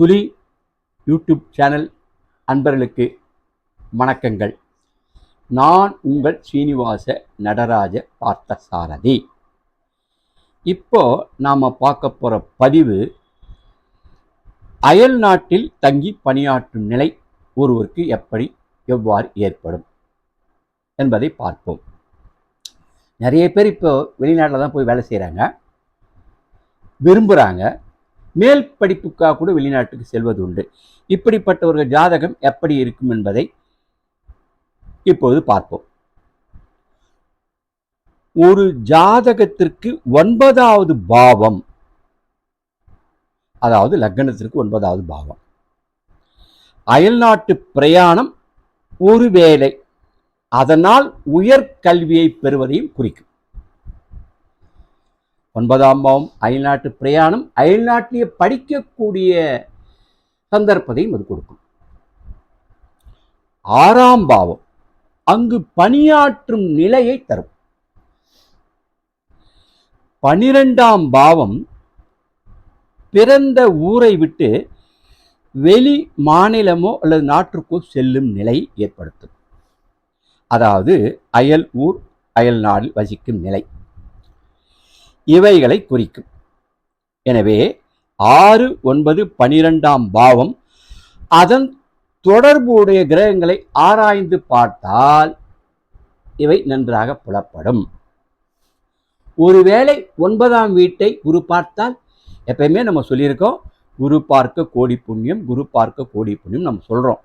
துளி YouTube channel அன்பர்களுக்கு வணக்கங்கள். நான் உங்கள் ஸ்ரீனிவாச நடராஜ பார்த்தசாரதி. இப்போ நாம் பார்க்க போகிற பதிவு அயல் நாட்டில் தங்கி பணியாற்றும் நிலை ஒருவருக்கு எப்படி எவ்வாறு ஏற்படும் என்பதை பார்ப்போம். நிறைய பேர் இப்போ வெளிநாட்டில் தான் போய் வேலை செய்கிறாங்க விரும்புகிறாங்க மேல் படிப்புக்காக கூட வெளிநாட்டுக்கு செல்வது உண்டு இப்படிப்பட்டவர்கள் ஜாதகம் எப்படி இருக்கும் என்பதை இப்போது பார்ப்போம். ஒரு ஜாதகத்திற்கு ஒன்பதாவது பாவம். அதாவது லக்னத்திற்கு ஒன்பதாவது பாவம். அயல்நாட்டு பிரயாணம் ஒருவேளை அதனால் உயர்கல்வியை பெறுவதையும் குறிக்கும். ஒன்பதாம் பாவம் அயல்நாட்டு பிரயாணம் அயல்நாட்டிலேயே படிக்கக்கூடிய சந்தர்ப்பத்தையும் அது கொடுக்கும். ஆறாம் பாவம் அங்கு பணியாற்றும் நிலையை தரும். பனிரெண்டாம் பாவம் பிறந்த ஊரை விட்டு வெளி மாநிலமோ அல்லது நாட்டிற்கோ செல்லும் நிலை ஏற்படுத்தும். அதாவது அயல் ஊர் அயல் நாடு வசிக்கும் நிலை. இவைகளை குறிக்கும். எனவே ஆறு ஒன்பது பனிரெண்டாம் பாவம் அதன் தொடர்புடைய கிரகங்களை ஆராய்ந்து பார்த்தால் இவை நன்றாக புலப்படும். ஒருவேளை ஒன்பதாம் வீட்டை குரு பார்த்தால் எப்பயுமே நம்ம சொல்லியிருக்கோம் குரு பார்க்க கோடி புண்ணியம் குரு பார்க்க கோடி புண்ணியம் நம்ம சொல்கிறோம்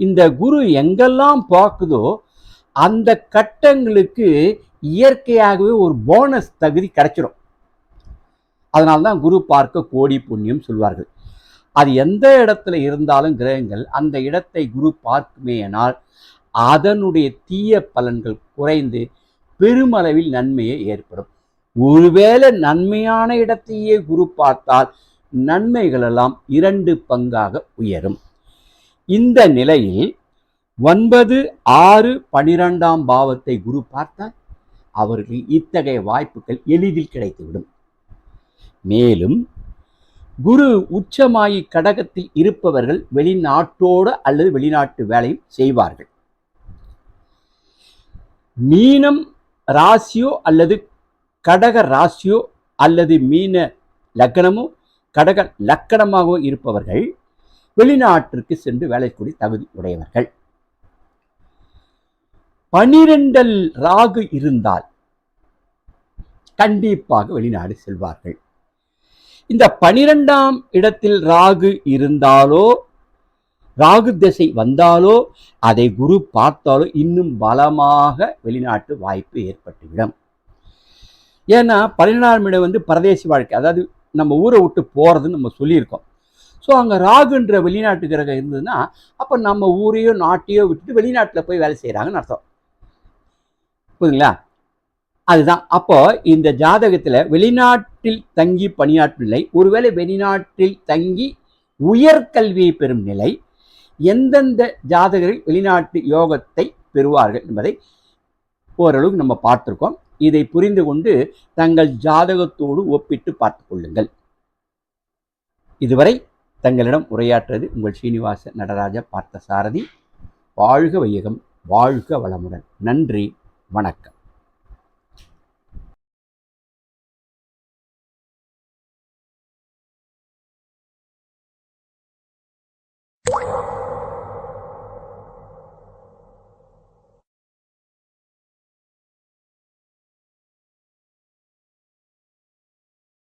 இந்த குரு எங்கெல்லாம் பார்க்குதோ அந்த கட்டங்களுக்கு இயற்கையாகவே ஒரு போனஸ் தகுதி கிடைச்சிடும் அதனால தான் குரு பார்க்க கோடி புண்ணியம் சொல்வார்கள். அது எந்த இடத்துல இருந்தாலும் கிரகங்கள் அந்த இடத்தை குரு பார்க்குமேயானால் அதனுடைய தீய பலன்கள் குறைந்து பெருமளவில் நன்மையை ஏற்படும். ஒருவேளை நன்மையான இடத்தையே குரு பார்த்தால் நன்மைகளெல்லாம் இரண்டு பங்காக உயரும். இந்த நிலையில் ஒன்பது ஆறு பனிரெண்டாம் பாவத்தை குரு பார்த்தால் அவர்கள் இத்தகைய வாய்ப்புகள் எளிதில் கிடைத்துவிடும். மேலும் குரு உச்சமாயி கடகத்தில் இருப்பவர்கள் வெளிநாட்டோடு அல்லது வெளிநாட்டு வேலையும் செய்வார்கள். மீனம் ராசியோ அல்லது கடக ராசியோ அல்லது மீன லக்கணமோ கடக லக்கணமாகவோ இருப்பவர்கள் வெளிநாட்டிற்கு சென்று வேலைக்கூடிய தகுதி உடையவர்கள். பனிரெண்டில் ராகு இருந்தால் கண்டிப்பாக வெளிநாடு செல்வார்கள். இந்த பனிரெண்டாம் இடத்தில் ராகு இருந்தாலோ ராகு திசை வந்தாலோ அதை குரு பார்த்தாலோ இன்னும் பலமாக வெளிநாட்டு வாய்ப்பு ஏற்பட்டுவிடும். ஏன்னா பன்னிரெண்டாம் இடம் வந்து பரதேசி வாழ்க்கை. அதாவது நம்ம ஊரை விட்டு போகிறதுன்னு நம்ம சொல்லியிருக்கோம். ஸோ அங்கே ராகுன்ற வெளிநாட்டு கிரகம் இருந்ததுன்னா அப்போ நம்ம ஊரையோ நாட்டையோ விட்டுட்டு வெளிநாட்டில் போய் வேலை செய்கிறாங்கன்னு அர்த்தம். புரியுதுங்களா? அதுதான். அப்போ இந்த ஜாதகத்தில் வெளிநாட்டில் தங்கி பணியாற்றும் நிலை ஒருவேளை வெளிநாட்டில் தங்கி உயர்கல்வியை பெறும் நிலை எந்தெந்த ஜாதகர்கள் வெளிநாட்டு யோகத்தை பெறுவார்கள் என்பதை ஓரளவுக்கு நம்ம பார்த்துருக்கோம். இதை புரிந்து கொண்டு தங்கள் ஜாதகத்தோடு ஒப்பிட்டு பார்த்து கொள்ளுங்கள். இதுவரை தங்களிடம் உரையாற்றுவது உங்கள் ஸ்ரீனிவாச நடராஜ பார்த்த சாரதி வாழ்க வையகம் வாழ்க வளமுடன். நன்றி. வணக்கம்.